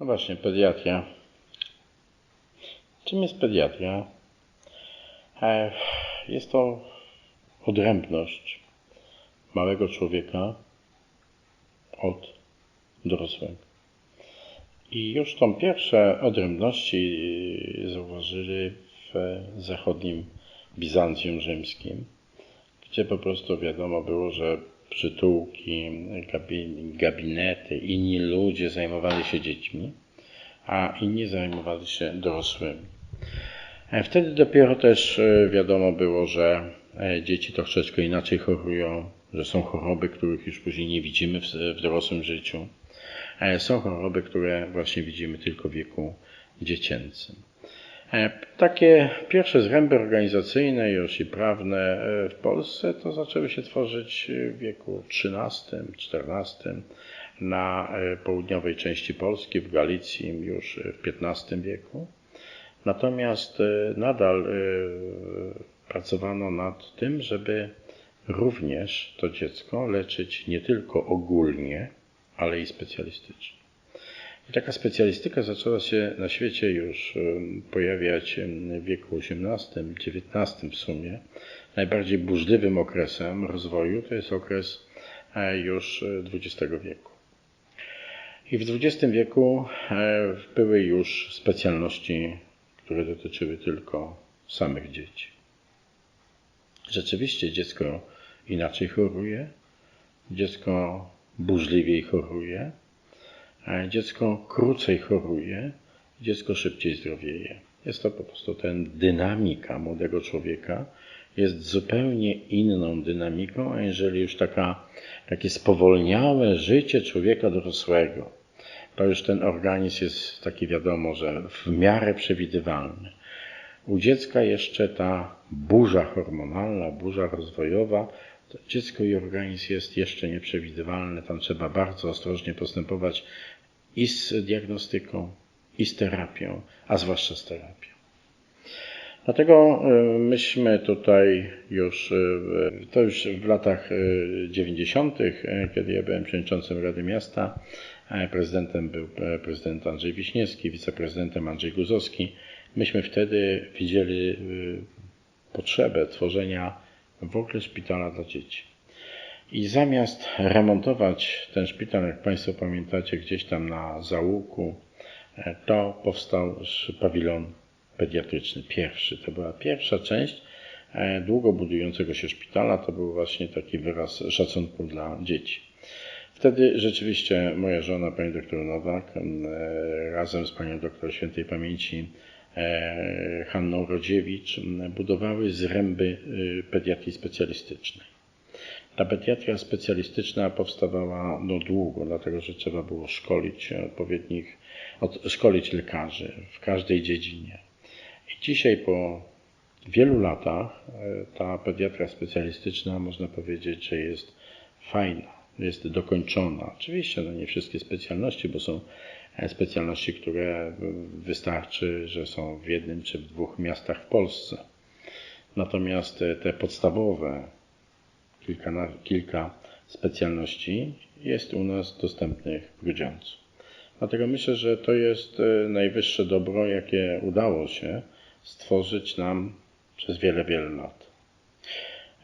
No właśnie, pediatria. Czym jest pediatria? E, Jest to odrębność małego człowieka od dorosłego. I już tą pierwsze odrębności e, zauważyli w zachodnim Bizancjum rzymskim, gdzie po prostu wiadomo było, że przytułki, gabi- gabinety, inni ludzie zajmowali się dziećmi, a inni zajmowali się dorosłymi. E, Wtedy dopiero też e, wiadomo było, że e, dzieci troszeczkę inaczej chorują, że są choroby, których już później nie widzimy w, dorosłym życiu. Są choroby, które właśnie widzimy tylko w wieku dziecięcym. E, Takie pierwsze zręby organizacyjne już i prawne e, w Polsce to zaczęły się tworzyć w wieku XIII, XIV na e, południowej części Polski, w Galicji już w XV wieku. Natomiast e, nadal e, pracowano nad tym, żeby również to dziecko leczyć nie tylko ogólnie, ale i specjalistycznie. Taka specjalistyka zaczęła się na świecie już pojawiać w wieku XVIII, XIX w sumie. Najbardziej burzliwym okresem rozwoju to jest okres e, już e, XX wieku. I w XX wieku e, były już specjalności, które dotyczyły tylko samych dzieci. Rzeczywiście dziecko inaczej choruje, dziecko burzliwiej choruje, dziecko krócej choruje, dziecko szybciej zdrowieje. Jest to po prostu ten dynamika młodego człowieka jest zupełnie inną dynamiką, aniżeli już taka, takie spowolniałe życie człowieka dorosłego. To już ten organizm jest taki wiadomo, że w miarę przewidywalny. U dziecka jeszcze ta burza hormonalna, burza rozwojowa, dziecko i organizm jest jeszcze nieprzewidywalny. Tam trzeba bardzo ostrożnie postępować i z diagnostyką, i z terapią, a zwłaszcza z terapią. Dlatego y, myśmy tutaj już, y, to już w latach y, 90., y, kiedy ja byłem przewodniczącym Rady Miasta, e, prezydentem był e, prezydent Andrzej Wiśniewski, wiceprezydentem Andrzej Guzowski, myśmy wtedy widzieli potrzebę tworzenia w ogóle szpitala dla dzieci. I zamiast remontować ten szpital, jak Państwo pamiętacie, gdzieś tam na załuku, e, to powstał pawilon pediatryczny, pierwszy. To była pierwsza część e, długo budującego się szpitala. To był właśnie taki wyraz szacunku dla dzieci. Wtedy rzeczywiście moja żona, pani doktor Nowak, e, razem z panią doktor świętej pamięci Hanną Rodziewicz, budowały zręby y, pediatrii specjalistycznej. Ta pediatria specjalistyczna powstawała no długo, dlatego że trzeba było szkolić odpowiednich, od, szkolić lekarzy w każdej dziedzinie. I dzisiaj po wielu latach e, ta pediatria specjalistyczna można powiedzieć, że jest fajna, jest dokończona. Oczywiście no nie wszystkie specjalności, bo są e, specjalności, które wystarczy, że są w jednym czy w dwóch miastach w Polsce. Natomiast te podstawowe, kilka, kilka specjalności jest u nas dostępnych w Grudziądzu. Dlatego myślę, że to jest e, najwyższe dobro, jakie udało się stworzyć nam przez wiele, wiele lat.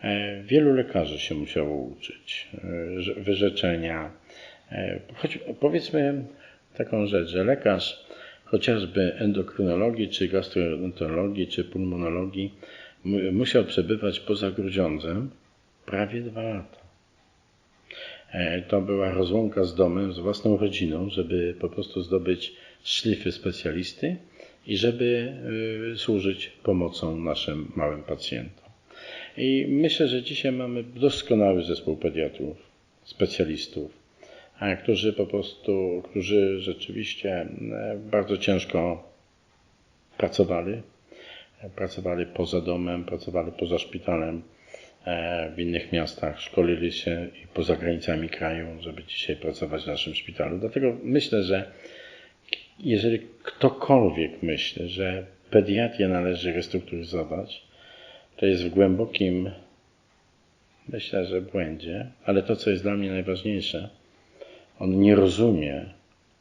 E, Wielu lekarzy się musiało uczyć, e, wyrzeczenia. Choć powiedzmy taką rzecz, że lekarz chociażby endokrynologii, czy gastroenterologii, czy pulmonologii mu- musiał przebywać poza Grudziądzem prawie dwa lata. E, To była rozłąka z domem, z własną rodziną, żeby po prostu zdobyć szlify specjalisty i żeby y, służyć pomocą naszym małym pacjentom. I myślę, że dzisiaj mamy doskonały zespół pediatrów, specjalistów, a którzy po prostu, którzy rzeczywiście e, bardzo ciężko pracowali. Pracowali poza domem, pracowali poza szpitalem, e, w innych miastach, szkolili się i poza granicami kraju, żeby dzisiaj pracować w naszym szpitalu. Dlatego myślę, że jeżeli ktokolwiek myśli, że pediatrię należy restrukturyzować, to jest w głębokim, myślę, że błędzie, ale to, co jest dla mnie najważniejsze, on nie rozumie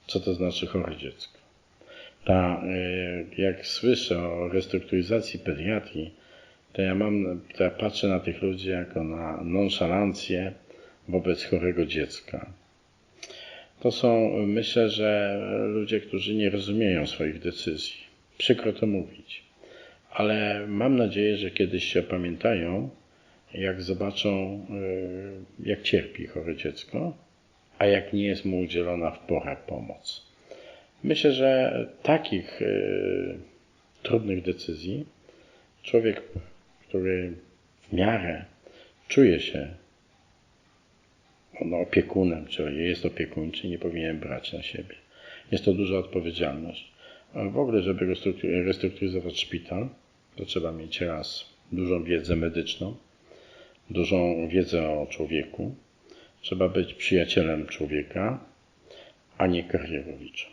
Co to znaczy chore dziecko? Ta, y, jak słyszę o restrukturyzacji pediatrii, to ja mam, to ja patrzę na tych ludzi jako na nonszalancję wobec chorego dziecka. To są, myślę, że ludzie, którzy nie rozumieją swoich decyzji. Przykro to mówić. Ale mam nadzieję, że kiedyś się opamiętają, jak zobaczą, y, jak cierpi chore dziecko, a jak nie jest mu udzielona w porę pomoc. Myślę, że takich y, trudnych decyzji człowiek, który w miarę czuje się no, opiekunem, czy jest opiekuńczy, nie powinien brać na siebie. Jest to duża odpowiedzialność. W ogóle, żeby restrukturyzować szpital, to trzeba mieć raz dużą wiedzę medyczną, dużą wiedzę o człowieku. Trzeba być przyjacielem człowieka, a nie karierowiczem.